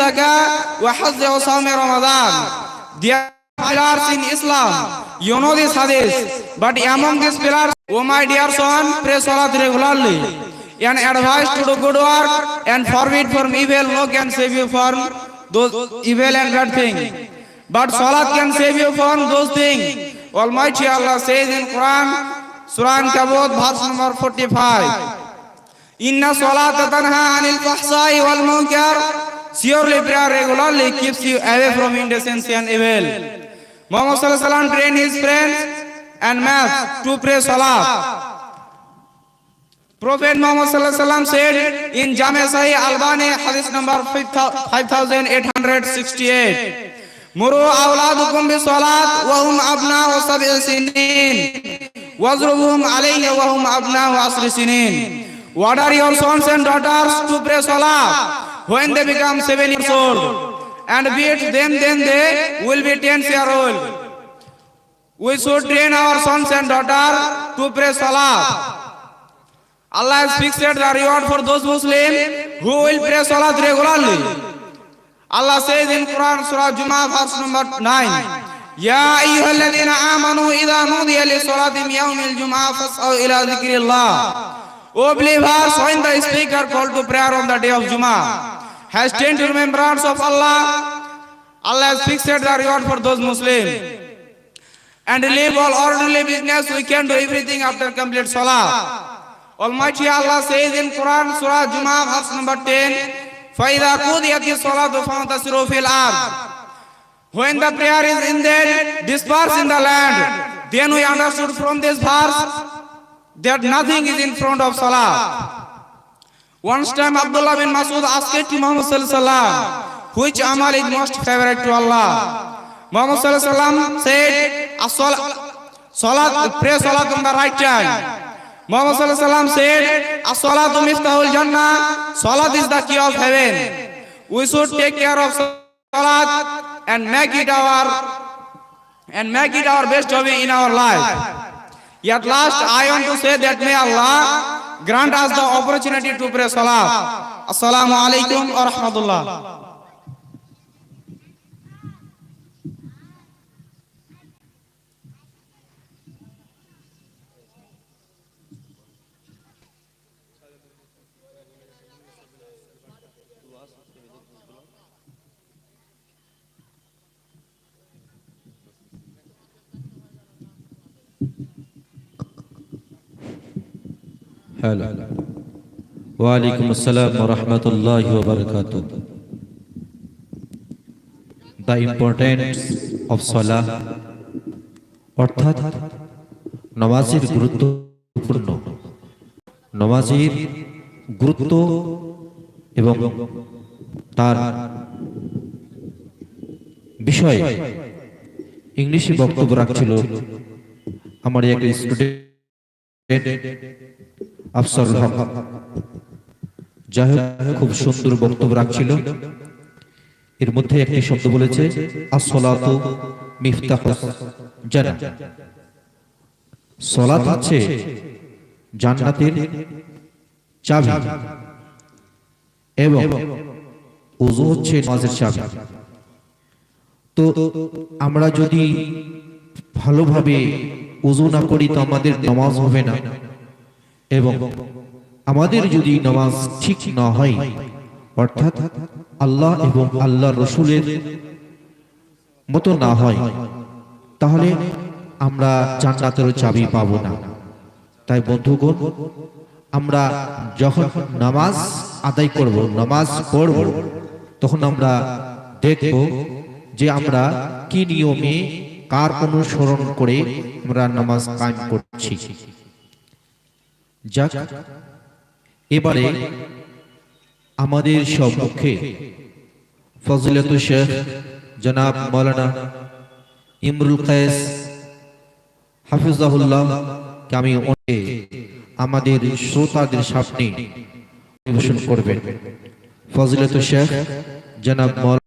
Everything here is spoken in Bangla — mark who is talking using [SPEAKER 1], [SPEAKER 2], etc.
[SPEAKER 1] zakah wa hajj wa sawm Ramadan. There pillars in Islam. You know this hadith. But among these pillars, oh my dear son, pray salat regularly. And advise to do good work and forbid from evil. No can save you from those evil and bad things. But salat can save you from those things. Almighty Allah says in Quran, Surah An-Kabut, verse number 45. Inna salata tanha anil fahsai wal munkar. Surely prayer regularly keeps you away from indecency and evil. Muhammad sallallahu alaihi wasallam trained his friends and math to pray salat. Prophet Muhammad sallallahu alaihi wasallam said in Jami Sahih Albani hadith number 5868 Muru awladukum bi salat wa hum abna'u sab'i sinin wazruhum alayhi wa hum abna'u asri sinin Order your sons and daughters to pray salah when they become seven years old and beat them then they will be ten years old. We should train our sons and daughters to pray salah. Allah has fixed the reward for those Muslims who will pray salat regularly. Allah says in Quran Surah Jummah verse number 9 يا أيها الذين آمنوا إذا نودي للصلاة من يوم الجمعة فاسعوا إلى ذكر الله O believers, when the speaker called to prayer on the day of Jummah, has turned to remembrance of Allah, Allah has fixed the reward for those Muslims. And leave all ordinary business, we can do everything after complete Salah. Almighty Allah says in Quran, Surah Jummah, verse number 10, فَإِذَا قُضِيَتِ الصَّلَاةُ فَانْتَشِرُوا فِي الْأَرْضِ When the prayer is ended, disperse in the land. Then we understood from this verse that nothing is in front of Salah. Once time Abdullah bin Masud asked to Muhammad sallallahu which amal is most favorite to Allah? Muhammad sallallahu said, "As-salat, salat, pray salat on the right time." Muhammad sallallahu said, "As-salatu miftahul jannah." Salat is the key of heaven. We should take care of salat and make it our and make it our best hobby in our life. At last, I want to say that may Allah grant us the opportunity to pray salah. Assalamu alaikum wa rahmatullah.
[SPEAKER 2] Hello ওয়ালাইকুম আসসালাম রহমতুল্লাহ বারকাত দ্য ইম্পর্টেন্স অফ সলাহ অর্থাৎ নমাজের গুরুত্বপূর্ণ। নমাজের গুরুত্ব এবং তার বিষয়ে। ইংলিশে বক্তব্য রাখছিল আমার এক স্টুডেন্ট আফসরুল হক। যাই খুব সুন্দর বক্তব্য রাখছিল। এর মধ্যে একটি শব্দ বলেছে আসলাতু মিফতাহ জান্নাত সলাত হচ্ছে জান্নাতের চাবি এবং ওযু হচ্ছে নামাজের চাবি। তো আমরা যদি ভালোভাবে ওযু না করি, তো আমাদের নামাজ হবে না। এবং আমাদের যদি নামাজ ঠিক না হয়, অর্থাৎ আল্লাহ এবং আল্লাহ রসুলের মতো না হয়, তাহলে আমরা জান্নাতের চাবি পাবো না। তাই বন্ধুগণ, আমরা যখন নামাজ আদায় করব, নামাজ পড়ব, তখন আমরা দেখব যে আমরা কি নিয়মে কার অনুসরণ করে আমরা নামাজ কায়েম করছি। যাক, এবারে আমাদের সম্মুখে ফজলত শেখ জনাব মৌলানা ইমরুল কায়েস হাফিজাহুল্লাহ কে আমি আমাদের শ্রোতাদের সামনে পরিবেশন করবেন। ফজলত শেখ জনাব মৌলানা